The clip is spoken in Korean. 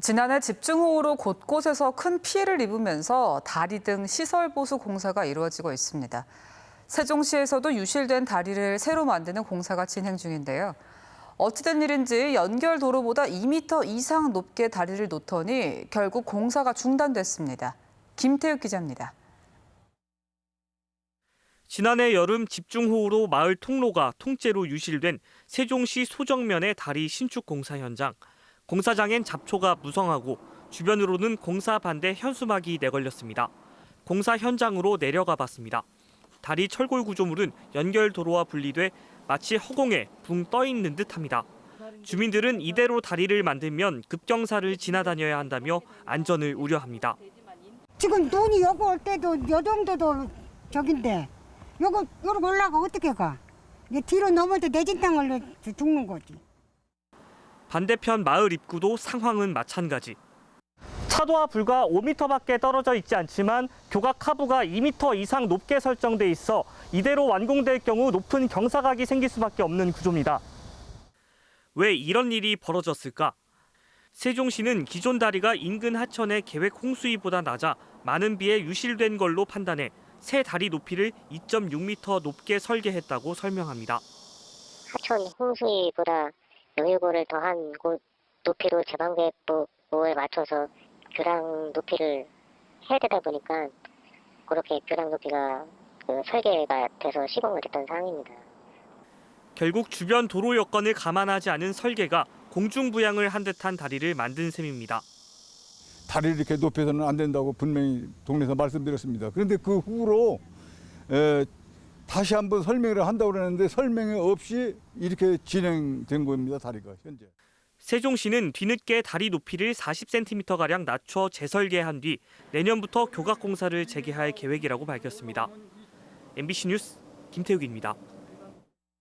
지난해 집중호우로 곳곳에서 큰 피해를 입으면서 다리 등 시설 보수 공사가 이루어지고 있습니다. 세종시에서도 유실된 다리를 새로 만드는 공사가 진행 중인데요. 어찌된 일인지 연결 도로보다 2m 이상 높게 다리를 놓더니 결국 공사가 중단됐습니다. 김태욱 기자입니다. 지난해 여름 집중호우로 마을 통로가 통째로 유실된 세종시 소정면의 다리 신축 공사 현장. 공사장엔 잡초가 무성하고 주변으로는 공사 반대 현수막이 내걸렸습니다. 공사 현장으로 내려가 봤습니다. 다리 철골 구조물은 연결 도로와 분리돼 마치 허공에 붕 떠 있는 듯합니다. 주민들은 이대로 다리를 만들면 급경사를 지나다녀야 한다며 안전을 우려합니다. 지금 눈이 여기 올 때도 요 정도도 저긴데 요거 요렇게 올라가 어떻게 가? 뒤로 넘을 때 내진 땅을 죽는 거지. 반대편 마을 입구도 상황은 마찬가지. 차도와 불과 5m밖에 떨어져 있지 않지만 교각 하부가 2m 이상 높게 설정돼 있어 이대로 완공될 경우 높은 경사각이 생길 수밖에 없는 구조입니다. 왜 이런 일이 벌어졌을까? 세종시는 기존 다리가 인근 하천의 계획 홍수위보다 낮아 많은 비에 유실된 걸로 판단해 새 다리 높이를 2.6m 높게 설계했다고 설명합니다. 하천 홍수위보다 영유고를 더한 곳 높이로 제방계획부에 맞춰서 교량 높이를 해야 되다 보니까 그렇게 교량 높이가 그 설계가 돼서 시공을 했던 상황입니다. 결국 주변 도로 여건을 감안하지 않은 설계가 공중부양을 한 듯한 다리를 만든 셈입니다. 다리를 이렇게 높여서는 안 된다고 분명히 동네에서 말씀드렸습니다. 그런데 그 후로 에, 다시 한번 설명을 한다고 그러는데 설명이 없이 이렇게 진행된 겁니다. 다리가 현재. 세종시는 뒤늦게 다리 높이를 40cm가량 낮춰 재설계한 뒤 내년부터 교각 공사를 재개할 계획이라고 밝혔습니다. MBC 뉴스 김태욱입니다.